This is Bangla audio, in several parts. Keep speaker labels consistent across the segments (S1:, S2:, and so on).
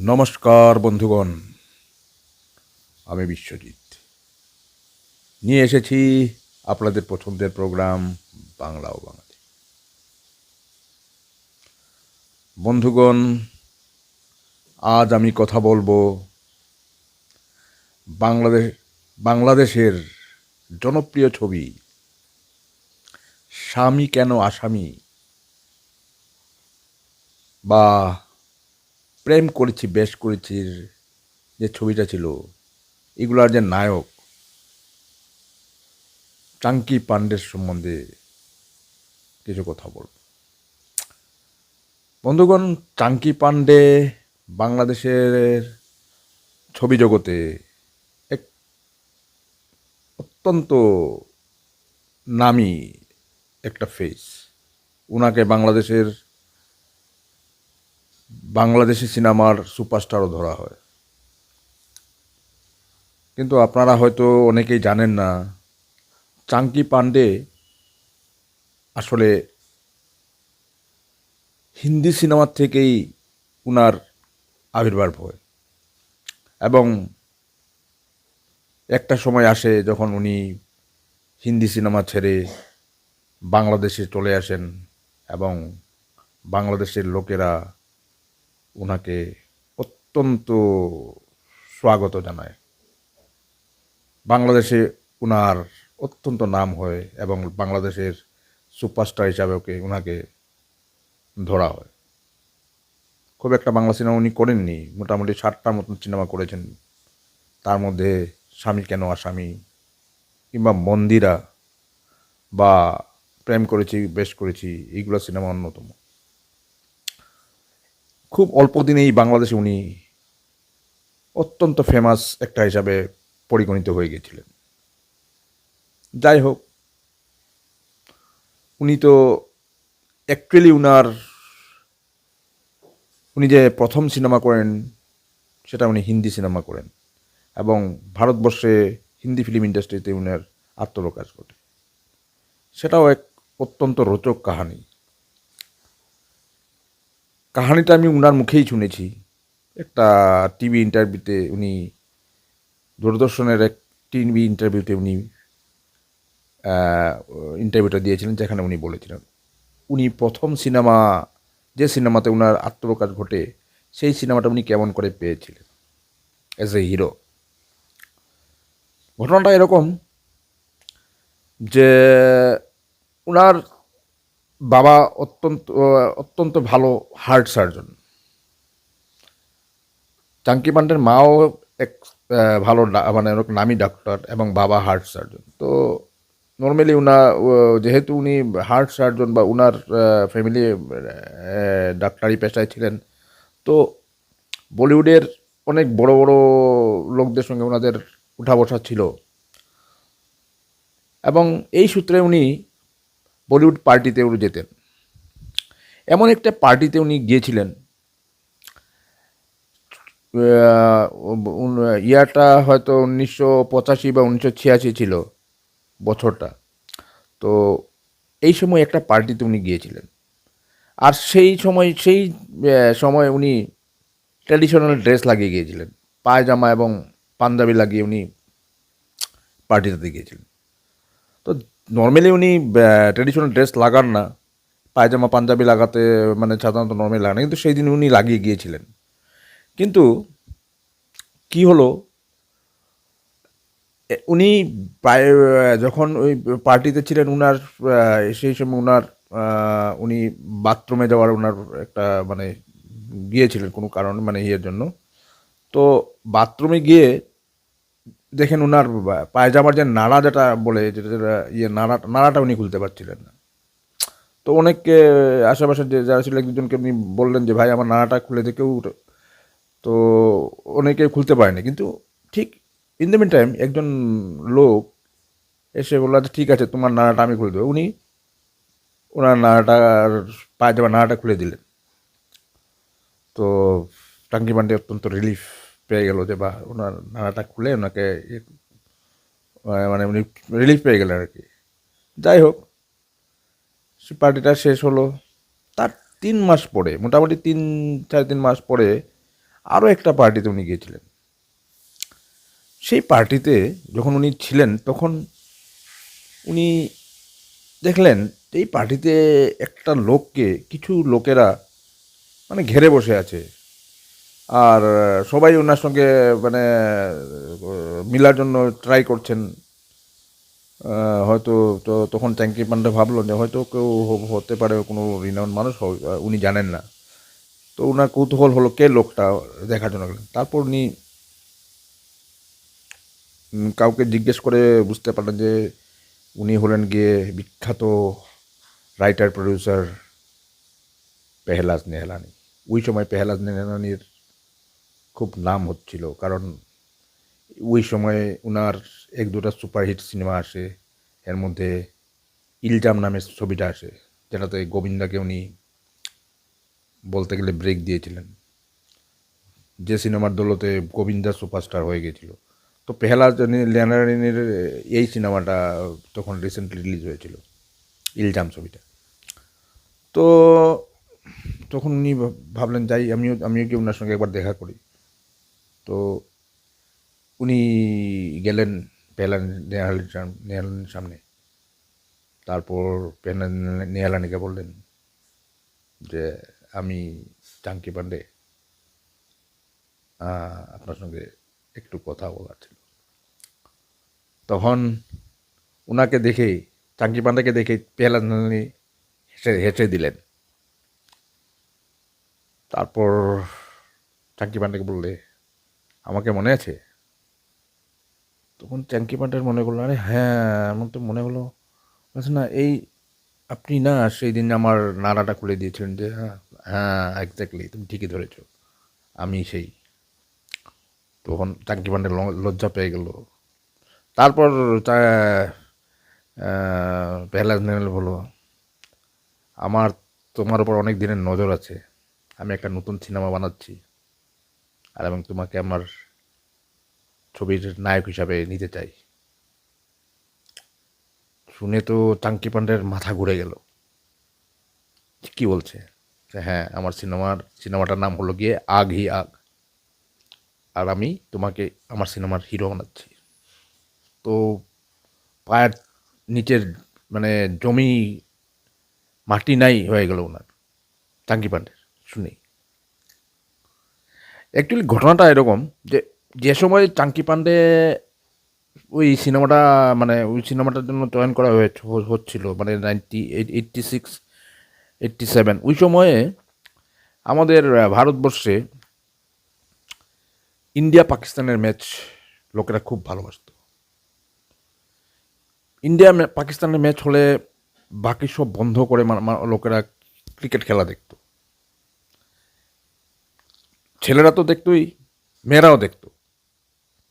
S1: নমস্কার, বন্ধুগণ। আমি বিশ্বজিৎ। নিয়ে এসেছি আপনাদের পছন্দের প্রোগ্রাম বাংলা ও বাঙালি বন্ধুগণ, আজ আমি কথা বলব বাংলাদেশ বাংলাদেশের জনপ্রিয় ছবি, স্বামী কেন আসামি? বা প্রেম করেছি, বেশ করেছি যে ছবিটা ছিল। এগুলার যে নায়ক, চাঙ্কি পাণ্ডের সম্বন্ধে কিছু কথা বলব। বন্ধুগণ, চাঙ্কি পাণ্ডে বাংলাদেশের ছবি জগতে এক অত্যন্ত নামি একটা ফেস ওনাকে বাংলাদেশের বাংলাদেশি সিনেমার সুপারস্টারও ধরা হয়। কিন্তু আপনারা হয়তো অনেকেই জানেন না, চাঙ্কি পাণ্ডে আসলে হিন্দি সিনেমার থেকেই উনার আবির্ভাব হয়। এবং একটা সময় আসে যখন উনি হিন্দি সিনেমা ছেড়ে বাংলাদেশে চলে আসেন এবং বাংলাদেশের লোকেরা ওনাকে অত্যন্ত স্বাগত জানায়। বাংলাদেশে ওনার অত্যন্ত নাম হয় এবং বাংলাদেশের সুপারস্টার হিসাবে ওকে ওনাকে ধরা হয়। খুব একটা বাংলা সিনেমা উনি করেননি, মোটামুটি ষাটটার মতন সিনেমা করেছেন। তার মধ্যে স্বামী কেন আসামি কিংবা মন্দিরা বা প্রেম করেছি, বেশ করেছি, এইগুলো সিনেমা অন্যতম। খুব অল্প দিনেই বাংলাদেশে উনি অত্যন্ত ফেমাস একটা হিসাবে পরিগণিত হয়ে গেছিলেন যাই হোক উনি তো অ্যাকচুয়ালি উনার, উনি যে প্রথম সিনেমা করেন, সেটা উনি হিন্দি সিনেমা করেন এবং ভারতবর্ষে হিন্দি ফিল্ম ইন্ডাস্ট্রিতে উনার আত্মপ্রকাশ ঘটে। সেটাও এক অত্যন্ত রোচক কাহানি। কাহানিটা আমি উনার মুখেই শুনেছি। একটা টিভি ইন্টারভিউতে উনি, দূরদর্শনের এক টিভি ইন্টারভিউতে উনি ইন্টারভিউটা দিয়েছিলেন যেখানে উনি বলেছিলেন, উনি প্রথম সিনেমা, যে সিনেমাতে উনার আত্মপ্রকাশ ঘটে, সেই সিনেমাটা উনি কেমন করে পেয়েছিলেন অ্যাজ এ হিরো ঘটনাটা এরকম যে, উনার বাবা অত্যন্ত অত্যন্ত ভালো হার্ট সার্জন। চাঙ্কি পান্ডের মাও এক ভালো মানে ওরকম নামি ডাক্তার এবং বাবা হার্ট সার্জন। তো নর্মালি উনা ও, যেহেতু উনি হার্ট সার্জন বা উনার ফ্যামিলি ডাক্তারি পেশায় ছিলেন তো বলিউডের অনেক বড় বড় লোকদের সঙ্গে ওনাদের উঠা বসা ছিল। এবং এই সূত্রে উনি বলিউড পার্টিতে উনি যেতেন। এমন একটা পার্টিতে উনি গিয়েছিলেন। ইয়ারটা হয়তো উনিশশো পঁচাশি বা উনিশশো ছিয়াশি ছিল বছরটা। তো এই সময় একটা পার্টিতে উনি গিয়েছিলেন। আর সেই সময় সেই সময় উনি ট্র্যাডিশনাল ড্রেস লাগিয়ে গিয়েছিলেন। পায়জামা এবং পাঞ্জাবি লাগিয়ে উনি পার্টিতে গিয়েছিলেন। নর্মালি উনি ট্র্যাডিশনাল ড্রেস লাগান না। পায়জামা, পাঞ্জাবি লাগাতে মানে সাধারণত নর্মালি লাগান কিন্তু সেই দিন উনি লাগিয়ে গিয়েছিলেন। কিন্তু কি হলো? উনি প্রায় যখন ওই পার্টিতে ছিলেন উনার সেই সময় উনার উনি বাথরুমে যাওয়ার উনার একটা মানে গিয়েছিলেন কোনো কারণ মানে ইয়ের জন্য। তো বাথরুমে গিয়ে দেখেন উনার বা- পায়জামার যে নাড়া যেটা বলে, যেটা যেটা ইয়ে নাড়া, নাড়াটা উনি খুলতে পারছিলেন না। তো অনেককে আশেপাশে যে যারা ছিল, একজনকে উনি বললেন যে, ভাই, আমার নাড়াটা খুলে দে কেউ তো অনেকে খুলতে পারেনি। কিন্তু ঠিক ইন দ্য মিন টাইম একজন লোক এসে বলল যে ঠিক আছে, তোমার নাড়াটা আমি খুলে দেবো। উনি ওনার নাড়াটার পায়জামা নাড়াটা খুলে দিলেন। তো টাঙ্কি পান্ডে অত্যন্ত রিলিফ পেয়ে গেল যে বা ওনার নাড়াটা খুলে ওনাকে ইয়ে, মানে উনি রিলিফ পেয়ে গেলেন আর কি। যাই হোক সে পার্টিটা শেষ হলো। তার তিন মাস পরে মোটামুটি তিন চার তিন মাস পরে আরও একটা পার্টিতে উনি গিয়েছিলেন। সেই পার্টিতে যখন উনি ছিলেন তখন উনি দেখলেন এই পার্টিতে একটা লোককে কিছু লোকেরা মানে ঘেরে বসে আছে। আর সবাই ওনার সঙ্গে মানে মিলার জন্য ট্রাই করছেন। হয়তো তো তখন ট্যাঙ্কি পান্ডা ভাবলো যে হয়তো কেউ হতে পারে কোনো রিনাউন মানুষ উনি জানেন না। তো ওনার কৌতূহল হলো কে লোকটা দেখার জন্য গেলেন। তারপর উনি কাউকে জিজ্ঞেস করে বুঝতে পারলেন যে উনি হলেন গিয়ে বিখ্যাত রাইটার প্রডিউসার পেহলাজ নেহলানি। ওই সময় পেহলাজ নেহলানির খুব নাম হচ্ছিল। কারণ ওই সময় ওনার এক দুটা সুপারহিট সিনেমা আসে, এর মধ্যে ইলজাম নামের ছবিটা আসে, যেটাতে গোবিন্দাকে উনি বলতে গেলে ব্রেক দিয়েছিলেন। যে সিনেমার দৌলতে গোবিন্দা সুপারস্টার হয়ে গেছিল। তো পেহলা লেনারিনের এই সিনেমাটা তখন রিসেন্টলি রিলিজ হয়েছিল ইলজাম ছবিটা। তো তখন উনি ভাব- ভাবলেন, যাই, আমিও আমিও কি ওনার সঙ্গে একবার দেখা করি। তো উনি গেলেন পেহলা নেহালির নেহালানির সামনে। তারপর পেহলা নেহালানিকে বললেন যে, আমি চাঙ্কি পান্ডে আপনার সঙ্গে একটু কথা বলার ছিল। তখন ওনাকে দেখে চাঙ্কি পান্ডেকে দেখে পেহলা নেহালানি হেসে হেসে দিলেন। তারপর চাঙ্কি পান্ডেকে বললে আমাকে মনে আছে? তখন চাঙ্কি পান্ডের মনে করল, আরে হ্যাঁ আমার তো মনে হলো। বলছে, না, এই আপনি না, সেই দিন আমার নাড়াটা খুলে দিয়েছিলেন যে হ্যাঁ হ্যাঁ এক্স্যাক্টলি তুমি ঠিকই ধরেছ, আমি সেই। তখন চাঙ্কি পান্ডে লজ্জা পেয়ে গেল। তারপর পেহলাজ নেল বলো আমার, তোমার উপর অনেক দিনের নজর আছে। আমি একটা নতুন সিনেমা বানাচ্ছি। আর এবং তোমাকে আমার ছবির নায়ক হিসাবে নিতে চাই। শুনে তো চাঙ্কি পান্ডের মাথা ঘুরে গেল। কি বলছে? হ্যাঁ আমার সিনেমার, সিনেমাটার নাম হলো গিয়ে আগ হি আগ। আর আমি তোমাকে আমার সিনেমার হিরো বানাচ্ছি। তো পায়ের নিচের মানে জমি মাটি নাই হয়ে গেল ওনার চাঙ্কি পান্ডের। শুনেই অ্যাকচুয়ালি ঘটনাটা এরকম যে যে সময় চাঙ্কি পান্ডে ওই সিনেমাটা মানে ওই সিনেমাটার জন্য চয়ন করা হয়েছে হচ্ছিল মানে ninety eighty six eighty seven ওই সময়ে আমাদের ভারতবর্ষে ইন্ডিয়া পাকিস্তানের ম্যাচ লোকেরা খুব ভালোবাসতো। ইন্ডিয়া পাকিস্তানের ম্যাচ হলে বাকি সব বন্ধ করে লোকেরা ক্রিকেট খেলা দেখতো। ছেলেরা তো দেখতোই, মেয়েরাও দেখতো।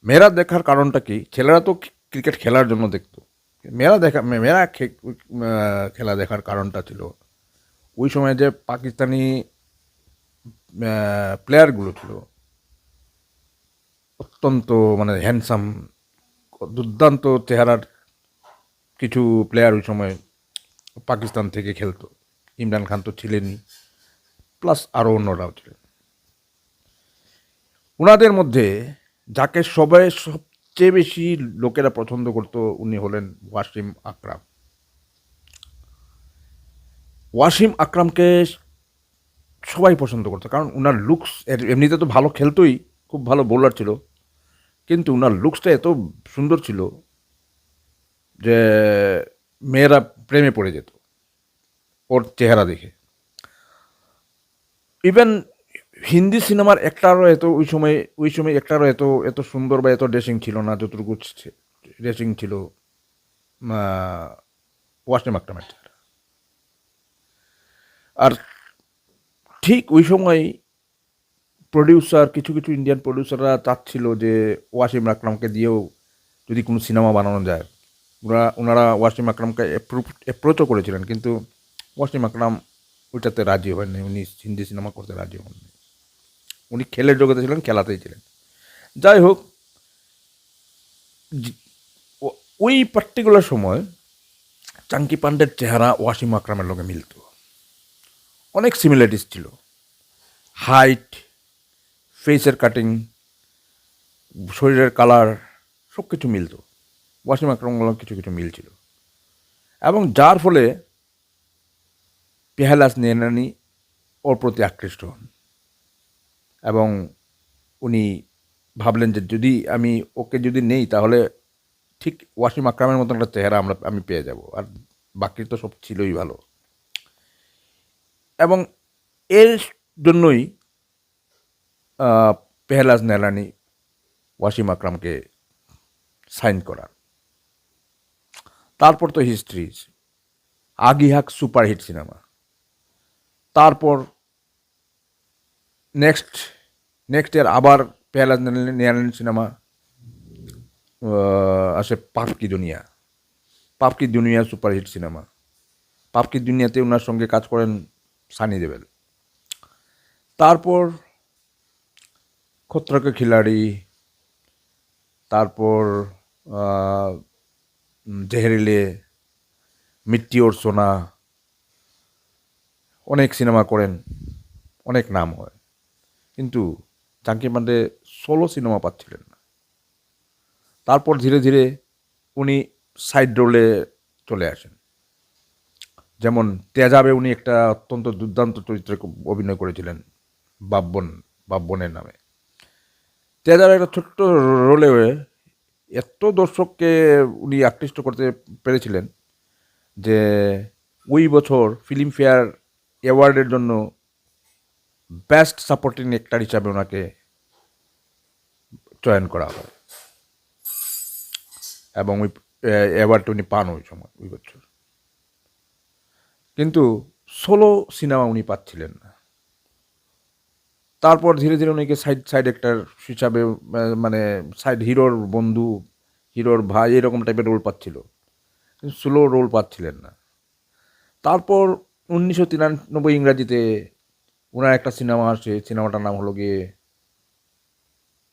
S1: মেয়েরা দেখার কারণটা কি? ছেলেরা তো ক্রিকেট খেলার জন্য দেখতো। মেয়েরা দেখা মেয়েরা খেলা দেখার কারণটা ছিল ওই সময় যে পাকিস্তানি প্লেয়ারগুলো ছিল। অত্যন্ত মানে হ্যান্ডসাম দুর্দান্ত চেহারার কিছু প্লেয়ার ওই সময় পাকিস্তান থেকে খেলতো। ইমরান খান তো ছিলেনই। প্লাস আরও অন্যরাও ছিলেন। ওনাদের মধ্যে যাকে সবাই সবচেয়ে বেশি লোকেরা পছন্দ করতো উনি হলেন ওয়াসিম আকরাম। ওয়াসিম আকরামকে সবাই পছন্দ করতো, কারণ ওনার লুকস এমনিতে তো ভালো খেলতোই, খুব ভালো বোলার ছিল, কিন্তু ওনার লুকসটা এত সুন্দর ছিল যে মেয়েরা প্রেমে পড়ে যেত, ওর চেহারা দেখে। ইভেন হিন্দি সিনেমার একটারও এত ওই সময় ওই সময় একটারও এত এত সুন্দর বা এত ড্রেসিং ছিল না, যতটুকু ড্রেসিং ছিল ওয়াসিম আকরামের আর ঠিক ওই সময় প্রডিউসার কিছু কিছু ইন্ডিয়ান প্রডিউসাররা চাচ্ছিল যে ওয়াসিম আকরামকে দিয়েও যদি কোনো সিনেমা বানানো যায়। ওরা, ওনারা ওয়াসিম আকরামকে অ্যাপ্রোচও করেছিলেন, কিন্তু ওয়াসিম আকরাম ওইটাতে রাজি হননি উনি হিন্দি সিনেমা করতে রাজি হননি। উনি খেলের জগতে ছিলেন, খেলাতেই ছিলেন। যাই হোক ওই পার্টিকুলার সময় চাঙ্কি পান্ডের চেহারা ওয়াসিম আকরামের লগে মিলতো। অনেক সিমিলারিটিস ছিল। হাইট ফেসের কাটিং শরীরের কালার সব কিছু মিলতো। ওয়াসিম আকরমগুলো কিছু কিছু মিল ছিল এবং যার ফলে পেহালাস নেনানি ওর প্রতি আকৃষ্ট হন। এবং উনি ভাবলেন যে যদি আমি ওকে যদি নেই, তাহলে ঠিক ওয়াসিম আকরামের মতন একটা চেহারা আমরা, আমি পেয়ে যাব। আর বাকি তো সব ছিলই ভালো। এবং এর জন্যই পেহলাজ নেলানি ওয়াসিম আকরামকে সাইন করার তারপর তো হিস্ট্রি আগিহাক সুপারহিট সিনেমা। তারপর নেক্সট নেক্সট ইয়ার আবার পেহলাজ নেলানি সিনেমা আসে পাপ কি দুনিয়া পাপ কি দুনিয়া। সুপারহিট সিনেমা পাপ কি দুনিয়াতে ওনার সঙ্গে কাজ করেন সানি দেবেল তারপর খত্রকে খিলাড়ি, তারপর জেহেরিলে, মিট্টি ওর সোনা, অনেক সিনেমা করেন, অনেক নাম হয়। কিন্তু চাঙ্কি পান্ডে সোলো সিনেমা পাচ্ছিলেন না। তারপর ধীরে ধীরে উনি সাইড রোলে চলে আসেন। যেমন তেজাবে উনি একটা অত্যন্ত দুর্দান্ত চরিত্রে অভিনয় করেছিলেন, বাব্বন, বাব্বনের নামে। তেজাবে একটা ছোট্ট রোলে এত দর্শককে উনি আকৃষ্ট করতে পেরেছিলেন যে ওই বছর ফিল্মফেয়ার অ্যাওয়ার্ডের জন্য বেস্ট সাপোর্টিং অ্যাক্টর হিসাবে ওনাকে চয়ন করা হয়। এবং ওই অ্যাওয়ার্ডটা উনি পান ওই সময়, ওই বছর। কিন্তু সোলো সিনেমা উনি পাচ্ছিলেন না। তারপর ধীরে ধীরে উনিকে সাইড সাইড অ্যাক্টার হিসাবে মানে সাইড হিরোর বন্ধু, হিরোর ভাই, এরকম টাইপের রোল পাচ্ছিল। কিন্তু স্লো রোল পাচ্ছিলেন না। তারপর উনিশশো তিরানব্বই ইংরাজিতে ওনার একটা সিনেমা আসে সিনেমাটার নাম হলো গিয়ে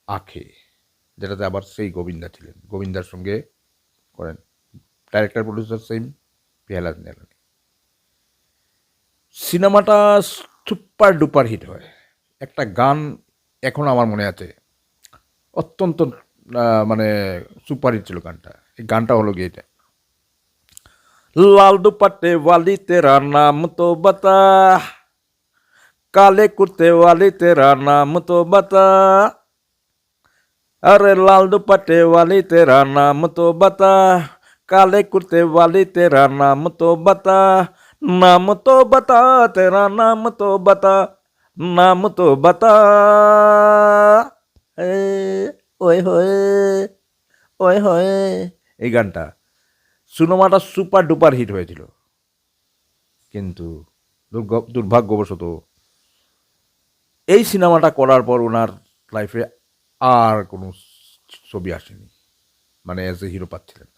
S1: আখে, যেটাতে আবার সেই গোবিন্দা ছিলেন। গোবিন্দার সঙ্গে করেন। Director producer same Pahlaj Nihalani. সিনেমাটা সুপার ডুপার হিট হয়। একটা গান এখন আমার মনে আছে, অত্যন্ত মানে সুপার হিট ছিল গানটা। এই গানটা হলো গিয়ে এটা। লাল দুপাটে ওয়ালি তেরা নাম তো বাতা काले कुर्ते वाली तेरा नाम तो बता अरे लाल दुपट्टे वाली तेरा नाम तो बता काले कुर्ते वाली तेरा नाम तो बता नाम तो बता तेरा नाम तो बता नाम तो बता এ, ওই হয়ে ওই হয়ে এই গানটা সিনেমাটা সুপার ডুপার হিট হয়েছিল কিন্তু দুর্গ- দুর্ভাগ্যবশত এই সিনেমাটা করার পর ওনার লাইফে আর কোনো ছবি আসেনি। মানে অ্যাজ এ হিরো পাচ্ছিলেন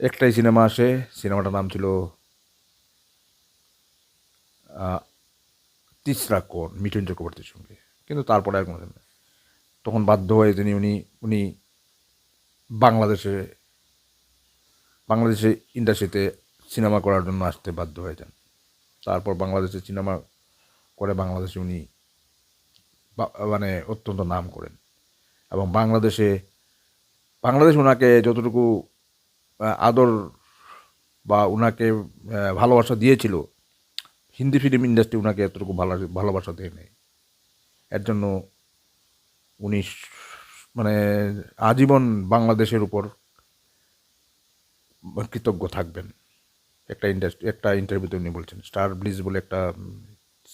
S1: একটাই সিনেমা আসে, সিনেমাটার নাম ছিল তিসরা কোন মিঠুন চক্রবর্তীর সঙ্গে। কিন্তু তারপরে আর কোনো। তখন বাধ্য হয়ে তিনি উনি উনি বাংলাদেশে বাংলাদেশে ইন্ডাস্ট্রিতে সিনেমা করার জন্য আসতে বাধ্য হয়ে যান। তারপর বাংলাদেশে সিনেমা করে বাংলাদেশে উনি মানে অত্যন্ত নাম করেন। এবং বাংলাদেশে, বাংলাদেশ ওনাকে যতটুকু আদর বা ওনাকে ভালোবাসা দিয়েছিল, হিন্দি ফিল্ম ইন্ডাস্ট্রি ওনাকে এতটুকু ভালো, ভালোবাসা দেয় নেই। এর জন্য উনি মানে আজীবন বাংলাদেশের উপর কৃতজ্ঞ থাকবেন। একটা ইন্ডাস্ট্রি একটা ইন্টারভিউতে উনি বলছেন স্টার ব্লিজ বলে একটা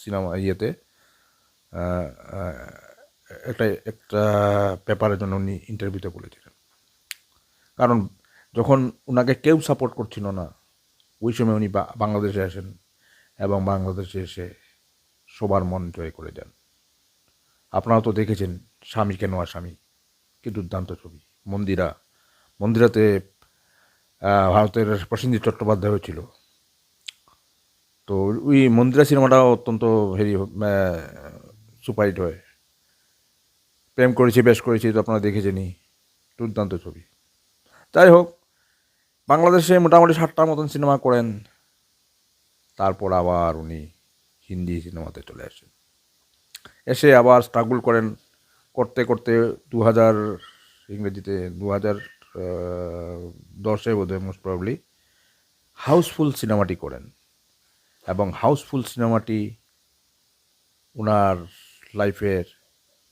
S1: সিনেমা ইয়েতে একটা একটা পেপারের জন্য উনি ইন্টারভিউতে বলেছিলেন। কারণ যখন ওনাকে কেউ সাপোর্ট করছিল না, ওই সময় উনি বাংলাদেশে আসেন এবং বাংলাদেশে এসে সবার মন জয় করে যান আপনারা তো দেখেছেন স্বামী কেন স্বামী কি দুর্দান্ত ছবি। মন্দিরা, মন্দিরাতে ভারতের প্রসেনজিৎ চট্টোপাধ্যায় হয়েছিল তো ওই মন্দিরা সিনেমাটা অত্যন্ত হেরি সুপারহিট হয়। প্রেম করেছি, বেশ করেছি তো আপনারা দেখেছেনই, দুর্দান্ত ছবি। যাই হোক, বাংলাদেশে মোটামুটি ষাটটার মতন সিনেমা করেন, তারপর আবার উনি হিন্দি সিনেমাতে চলে আসেন। এসে আবার স্ট্রাগল করেন করতে করতে দু হাজার ইংরেজিতে দু হাজার দশে বোধহয় মোস্ট প্রবলি হাউসফুল সিনেমাটি করেন। এবং হাউসফুল সিনেমাটি ওনার লাইফের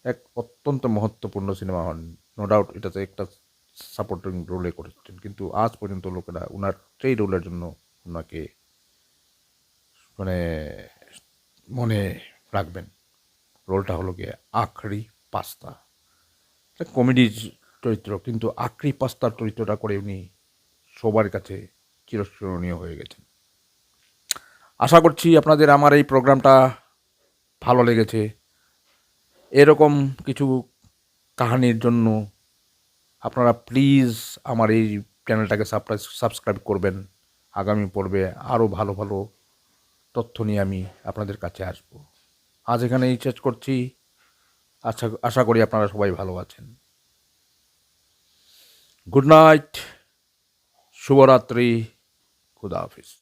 S1: এক অত্যন্ত মহত্বপূর্ণ সিনেমা হন। নো ডাউট এটাতে একটা সাপোর্টিং রোলে করেছেন, কিন্তু আজ পর্যন্ত লোকেরা ওনার সেই রোলের জন্য ওনাকে মানে মনে রাখবেন। রোলটা হলো গিয়ে আখরি পাস্তা। কমেডি চরিত্র, কিন্তু আখরি পাস্তার চরিত্রটা করে উনি সবার কাছে চিরস্মরণীয় হয়ে গেছেন। আশা করছি আপনাদের আমার এই প্রোগ্রামটা ভালো লেগেছে। এরকম কিছু কাহানির জন্য আপনারা প্লিজ আমার এই চ্যানেলটাকে সাবস্ক্রাইব করবেন। আগামী পর্বে আরও ভালো ভালো তথ্য নিয়ে আমি আপনাদের কাছে আসব। আজ এখানেই শেষ করছি। আশা আশা করি আপনারা সবাই ভালো আছেন। গুড নাইট শুভরাত্রি, খুদা হাফিজ।